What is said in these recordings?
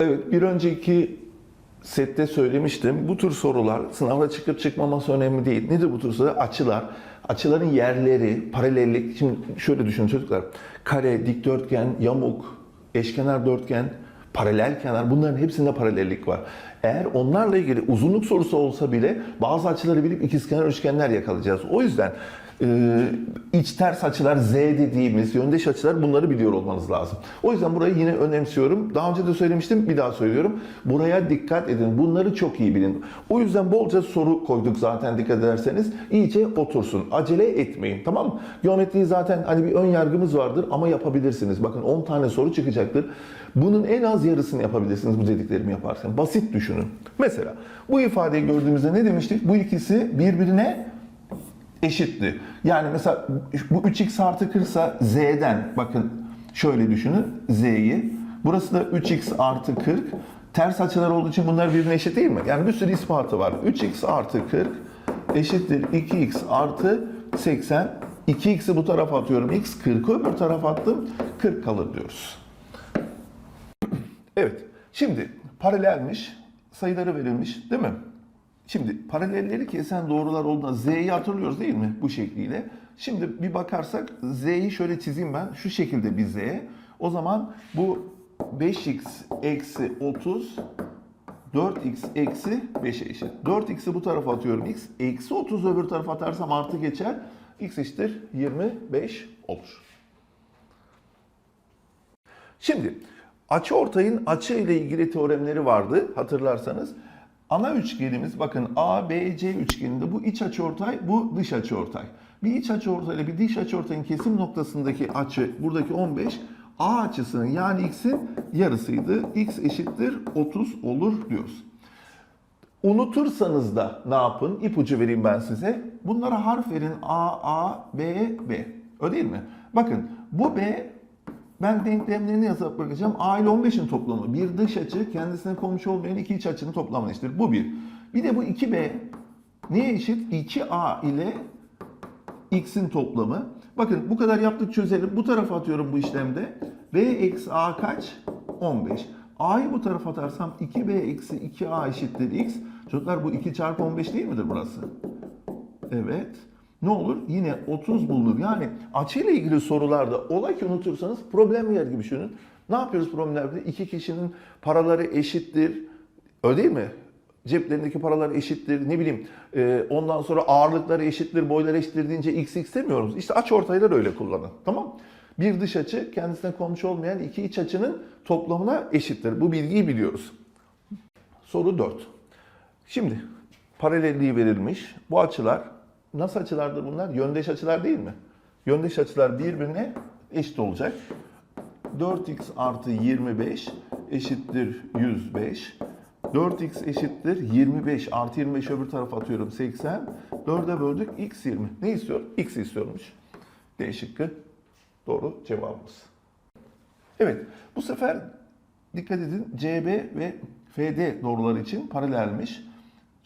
Evet, bir önceki sette söylemiştim. Bu tür sorular sınavda çıkıp çıkmaması önemli değil. Nedir bu tür sorular? Açılar. Açıların yerleri, paralellik. Şimdi şöyle düşünün çocuklar. Kare, dikdörtgen, yamuk, eşkenar dörtgen, paralel kenar bunların hepsinde paralellik var. Eğer onlarla ilgili uzunluk sorusu olsa bile bazı açıları bilip ikizkenar üçgenler yakalayacağız. O yüzden e, iç ters açılar Z dediğimiz yöndeş açılar bunları biliyor olmanız lazım. O yüzden burayı yine önemsiyorum. Daha önce de söylemiştim bir daha söylüyorum. Buraya dikkat edin. Bunları çok iyi bilin. O yüzden bolca soru koyduk zaten dikkat ederseniz. iyice otursun. Acele etmeyin tamam mı? Geometriyi zaten hani bir ön yargımız vardır ama yapabilirsiniz. Bakın 10 tane soru çıkacaktır. Bunun en az yarısını yapabilirsiniz bu dediklerimi yaparken. Basit düşünün. Mesela bu ifadeyi gördüğümüzde ne demiştik? Bu ikisi birbirine eşitti. Yani mesela bu 3x artı 40 ise z'den bakın şöyle düşünün z'yi. Burası da 3x artı 40. Ters açılar olduğu için bunlar birbirine eşit değil mi? Yani bir sürü ispatı var. 3x artı 40 eşittir 2x artı 80. 2x'i bu tarafa atıyorum. x 40'ı öbür tarafa attım. 40 kalır diyoruz. Evet. Şimdi paralelmiş. Sayıları verilmiş değil mi? Şimdi paralelleri kesen doğrular olduğunda z'yi hatırlıyoruz değil mi? Bu şekliyle. Şimdi bir bakarsak z'yi şöyle çizeyim ben. Şu şekilde bir z. O zaman bu 5x eksi 30 4x eksi 5'e eşit. 4x'i bu tarafa atıyorum. x eksi 30 öbür tarafa atarsam artı geçer. x eşittir 25 olur. Şimdi açı ortayın açı ile ilgili teoremleri vardı hatırlarsanız. Ana üçgenimiz bakın ABC üçgeninde bu iç açı ortay, bu dış açı ortay. Bir iç açı ortay ile bir dış açı ortayın kesim noktasındaki açı buradaki 15 A açısının yani x'in yarısıydı. x eşittir 30 olur diyoruz. Unutursanız da ne yapın? İpucu vereyim ben size. Bunlara harf verin. A, A, B, B. Öyle değil mi? Bakın bu B ben denklemlerini yazıp bırakacağım. A ile 15'in toplamı. Bir dış açı kendisine komşu olmayan iki iç açının toplamı eşittir. Bu bir. Bir de bu 2B neye eşit? 2A ile x'in toplamı. Bakın bu kadar yaptık çözelim. Bu tarafa atıyorum bu işlemde. B eksi A kaç? 15. A'yı bu tarafa atarsam 2B eksi 2A eşittir x. Çocuklar bu 2 çarpı 15 değil midir burası? Evet. Ne olur? Yine 30 bulunur. Yani açıyla ilgili sorularda olay ki unutursanız problem yer gibi düşünün. Ne yapıyoruz problemlerde? İki kişinin paraları eşittir. Öyle değil mi? Ceplerindeki paralar eşittir. Ne bileyim e, ondan sonra ağırlıkları eşittir, boyları eşittir deyince x x demiyoruz. İşte aç ortayları öyle kullanın. Tamam Bir dış açı kendisine komşu olmayan iki iç açının toplamına eşittir. Bu bilgiyi biliyoruz. Soru 4. Şimdi paralelliği verilmiş. Bu açılar nasıl açılardır bunlar? Yöndeş açılar değil mi? Yöndeş açılar birbirine eşit olacak. 4x artı 25 eşittir 105. 4x eşittir 25 artı 25 öbür tarafa atıyorum 80. 4'e böldük x 20. Ne istiyor? x istiyormuş. D şıkkı doğru cevabımız. Evet bu sefer dikkat edin CB ve FD doğruları için paralelmiş.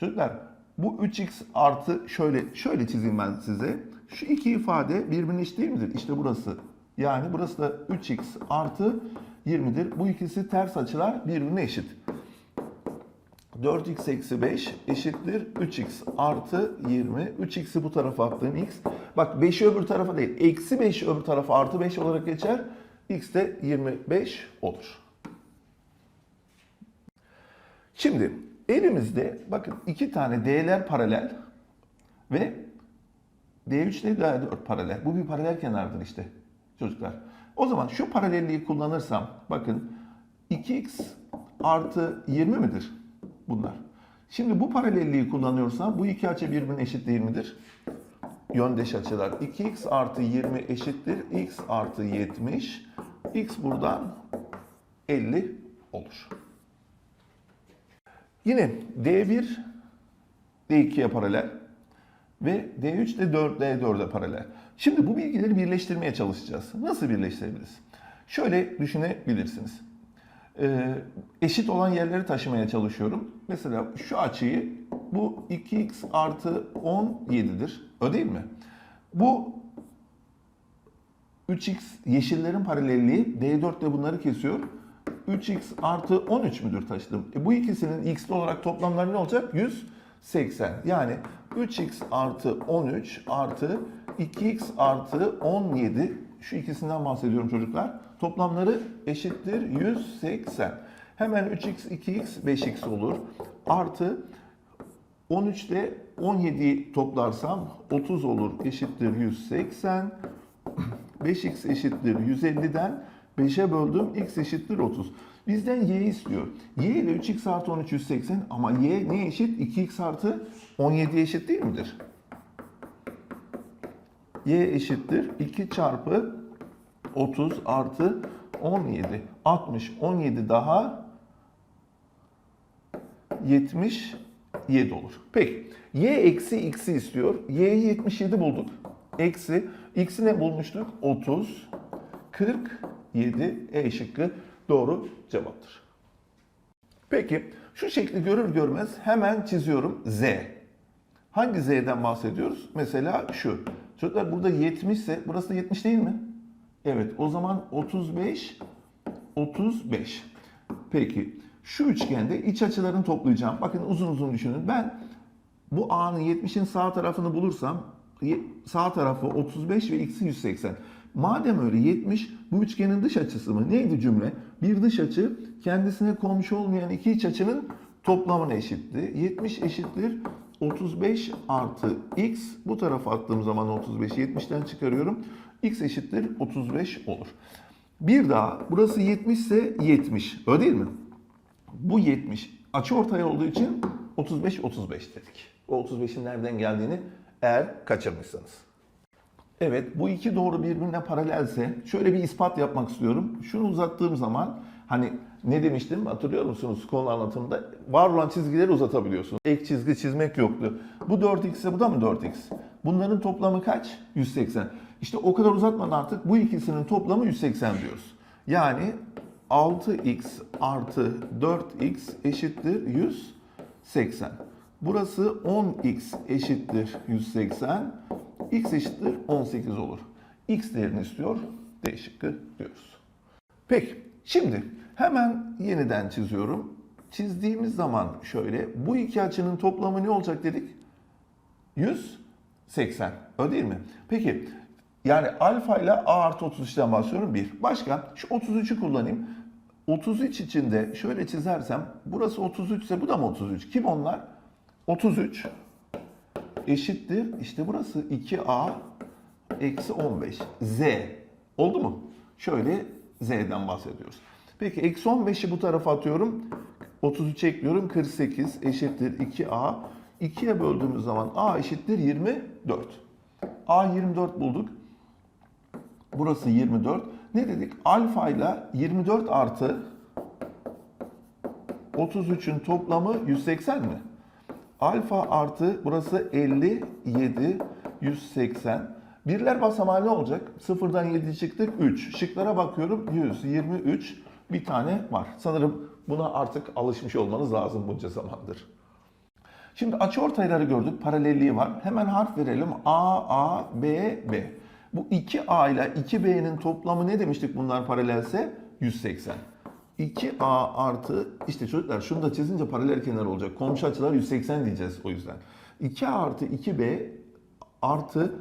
Çocuklar bu 3x artı şöyle şöyle çizeyim ben size. Şu iki ifade birbirine eşit değil midir? İşte burası. Yani burası da 3x artı 20'dir. Bu ikisi ters açılar birbirine eşit. 4x eksi 5 eşittir 3x artı 20. 3x'i bu tarafa attığım x. Bak 5'i öbür tarafa değil. Eksi 5 öbür tarafa artı 5 olarak geçer. x de 25 olur. Şimdi elimizde bakın iki tane D'ler paralel ve D3 ile D4 paralel. Bu bir paralel kenardır işte çocuklar. O zaman şu paralelliği kullanırsam bakın 2x artı 20 midir bunlar? Şimdi bu paralelliği kullanıyorsam bu iki açı birbirine eşit değil midir? Yöndeş açılar. 2x artı 20 eşittir. x artı 70. x buradan 50 olur. Yine D1 D2'ye paralel ve D3 de 4 D4'e paralel. Şimdi bu bilgileri birleştirmeye çalışacağız. Nasıl birleştirebiliriz? Şöyle düşünebilirsiniz. Ee, eşit olan yerleri taşımaya çalışıyorum. Mesela şu açıyı bu 2x artı 17'dir. Öyle değil mi? Bu 3x yeşillerin paralelliği D4 ile bunları kesiyor. 3x artı 13 müdür taşıdım? E bu ikisinin x'li olarak toplamları ne olacak? 180. Yani 3x artı 13 artı 2x artı 17 şu ikisinden bahsediyorum çocuklar. Toplamları eşittir 180. Hemen 3x, 2x, 5x olur. Artı 13 ile 17'yi toplarsam 30 olur eşittir 180. 5x eşittir 150'den 5'e böldüm x eşittir 30. Bizden y istiyor. y ile 3x artı 13 180 ama y ne eşit? 2x artı 17 eşit değil midir? y eşittir 2 çarpı 30 artı 17. 60, 17 daha 77 olur. Peki y eksi x'i istiyor. y'yi 77 bulduk. Eksi x'i ne bulmuştuk? 30, 47 E şıkkı doğru cevaptır. Peki şu şekli görür görmez hemen çiziyorum z. Hangi z'den bahsediyoruz? Mesela şu. Çocuklar burada 70 ise burası da 70 değil mi? Evet o zaman 35 35. Peki şu üçgende iç açılarını toplayacağım. Bakın uzun uzun düşünün. Ben bu A'nın 70'in sağ tarafını bulursam sağ tarafı 35 ve x'i 180. Madem öyle 70 bu üçgenin dış açısı mı? Neydi cümle? Bir dış açı kendisine komşu olmayan iki iç açının toplamına eşitti. 70 eşittir 35 artı x. Bu tarafa attığım zaman 35'i 70'ten çıkarıyorum. x eşittir 35 olur. Bir daha burası 70 ise 70. Öyle değil mi? Bu 70 açı ortay olduğu için 35 35 dedik. O 35'in nereden geldiğini eğer kaçırmışsanız. Evet bu iki doğru birbirine paralelse şöyle bir ispat yapmak istiyorum. Şunu uzattığım zaman hani ne demiştim hatırlıyor musunuz konu anlatımında? Var olan çizgileri uzatabiliyorsun. Ek çizgi çizmek yoktu. Bu 4x ise bu da mı 4x? Bunların toplamı kaç? 180. İşte o kadar uzatmadan artık bu ikisinin toplamı 180 diyoruz. Yani 6x artı 4x eşittir 180. Burası 10x eşittir 180. x eşittir 18 olur. x değerini istiyor. D şıkkı diyoruz. Peki şimdi hemen yeniden çiziyorum. Çizdiğimiz zaman şöyle bu iki açının toplamı ne olacak dedik? 180. Öyle değil mi? Peki yani alfa ile a artı 33'ten bahsediyorum bir. Başka şu 33'ü kullanayım. 33 içinde şöyle çizersem burası 33 ise bu da mı 33? Kim onlar? 33 eşittir. İşte burası 2a eksi 15. Z. Oldu mu? Şöyle z'den bahsediyoruz. Peki eksi 15'i bu tarafa atıyorum. 33 ekliyorum. 48 eşittir 2a. 2'ye böldüğümüz zaman a eşittir 24. a 24 bulduk. Burası 24. Ne dedik? Alfa ile 24 artı 33'ün toplamı 180 mi? Alfa artı burası 57, 180. Birler basamağı ne olacak? Sıfırdan 7 çıktık 3. Şıklara bakıyorum 123 bir tane var. Sanırım buna artık alışmış olmanız lazım bunca zamandır. Şimdi açıortayları gördük, paralelliği var. Hemen harf verelim. A, A, B, B. Bu 2A ile 2B'nin toplamı ne demiştik bunlar paralelse? 180. 2A artı, işte çocuklar şunu da çizince paralel kenar olacak. Komşu açılar 180 diyeceğiz o yüzden. 2A artı 2B artı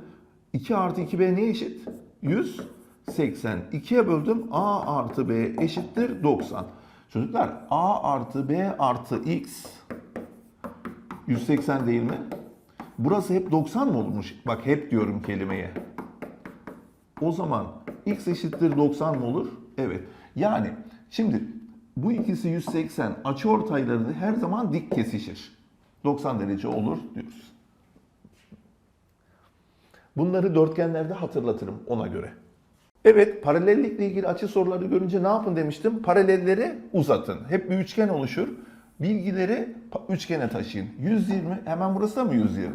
2 artı 2B ne eşit? 180. 2'ye böldüm. A artı B eşittir 90. Çocuklar A artı B artı X 180 değil mi? Burası hep 90 mı olmuş? Bak hep diyorum kelimeye. O zaman x eşittir 90 mı olur? Evet. Yani şimdi bu ikisi 180 açıortayları her zaman dik kesişir. 90 derece olur diyoruz. Bunları dörtgenlerde hatırlatırım ona göre. Evet, paralellikle ilgili açı soruları görünce ne yapın demiştim? Paralelleri uzatın. Hep bir üçgen oluşur. Bilgileri üçgene taşıyın. 120, hemen burası da mı 120?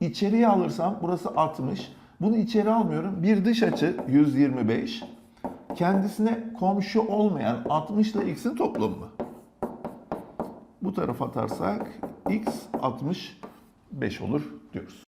İçeriye alırsam burası 60. Bunu içeri almıyorum. Bir dış açı 125. Kendisine komşu olmayan 60 ile x'in toplamı. Bu tarafa atarsak x 65 olur diyoruz.